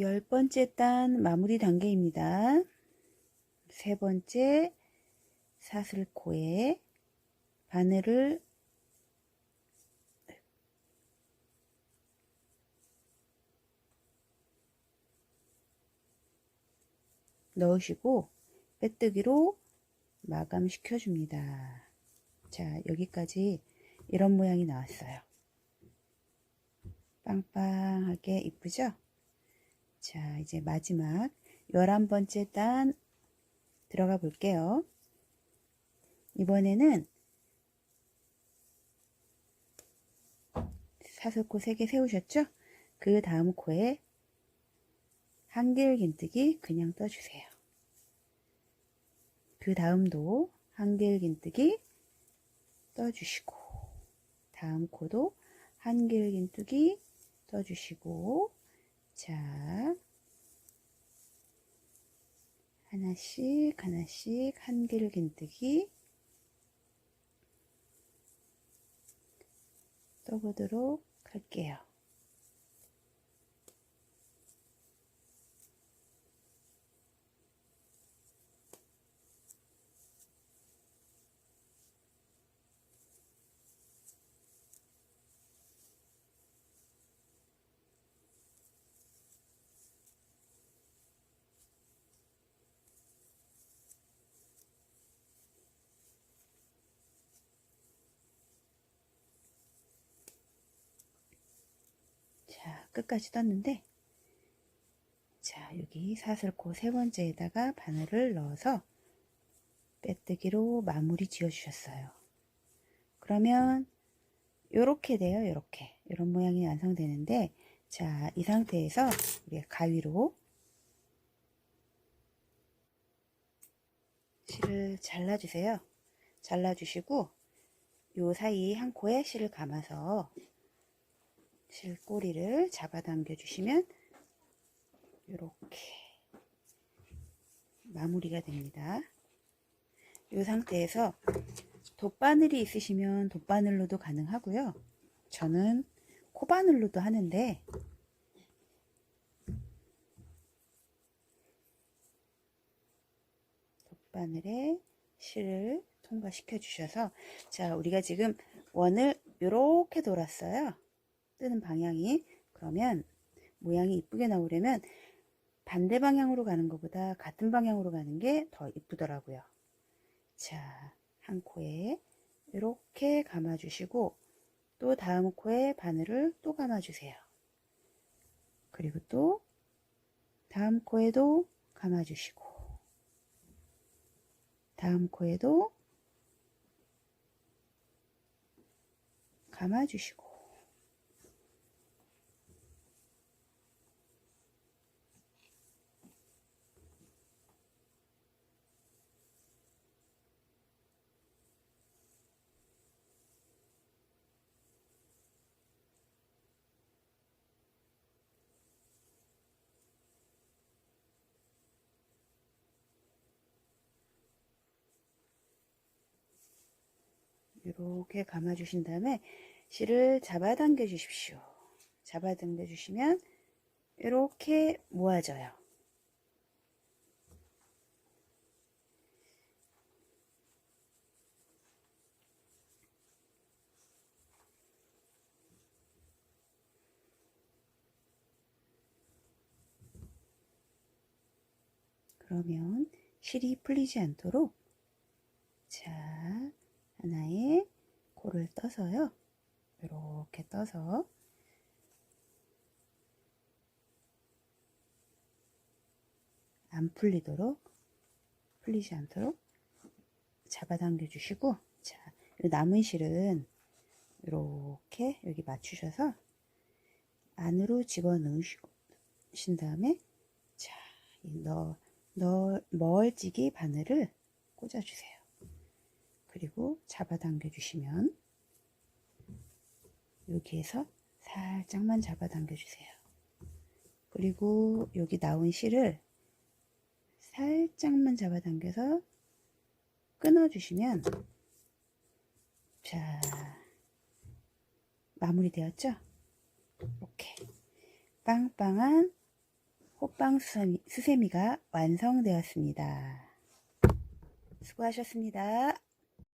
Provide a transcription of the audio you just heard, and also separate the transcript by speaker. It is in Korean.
Speaker 1: 열 번째 단 마무리 단계입니다. 세 번째 사슬코에 바늘을 넣으시고 빼뜨기로 마감시켜 줍니다. 자, 여기까지 이런 모양이 나왔어요. 빵빵하게 이쁘죠? 자, 이제 마지막 11번째 단 들어가 볼게요. 이번에는 사슬코 3개 세우셨죠? 그 다음 코에 한길긴뜨기 그냥 떠주세요. 그 다음도 한길긴뜨기 떠주시고 다음 코도 한길긴뜨기 떠주시고 자 하나씩 하나씩 한길긴뜨기 떠보도록 할게요. 자, 끝까지 떴는데, 자, 여기 사슬코 세 번째에다가 바늘을 넣어서 빼뜨기로 마무리 지어 주셨어요. 그러면, 요렇게 돼요, 요렇게. 이런 모양이 완성되는데, 자, 이 상태에서 우리가 가위로 실을 잘라주세요. 잘라주시고, 요 사이 한 코에 실을 감아서 실 꼬리를 잡아당겨 주시면 이렇게 마무리가 됩니다. 이 상태에서 돗바늘이 있으시면 돗바늘로도 가능하고요. 저는 코바늘로도 하는데 돗바늘에 실을 통과시켜 주셔서 자 우리가 지금 원을 이렇게 돌았어요. 뜨는 방향이 그러면 모양이 이쁘게 나오려면 반대 방향으로 가는 것보다 같은 방향으로 가는 게 더 이쁘더라고요. 자, 한 코에 이렇게 감아 주시고 또 다음 코에 바늘을 또 감아 주세요. 그리고 또 다음 코에도 감아 주시고 다음 코에도 감아 주시고 이렇게 감아 주신 다음에 실을 잡아당겨 주십시오. 잡아당겨 주시면 이렇게 모아져요. 그러면 실이 풀리지 않도록 자 하나의 코를 떠서요. 이렇게 떠서 안 풀리도록 풀리지 않도록 잡아당겨 주시고 자, 이 남은 실은 이렇게 여기 맞추셔서 안으로 집어 넣으신 다음에 자, 너, 너, 멀찍이 바늘을 꽂아 주세요. 그리고 잡아당겨 주시면 여기에서 살짝만 잡아당겨 주세요. 그리고 여기 나온 실을 살짝만 잡아당겨서 끊어주시면 자 마무리 되었죠? 이렇게 빵빵한 호빵 수세미, 수세미가 완성되었습니다. 수고하셨습니다.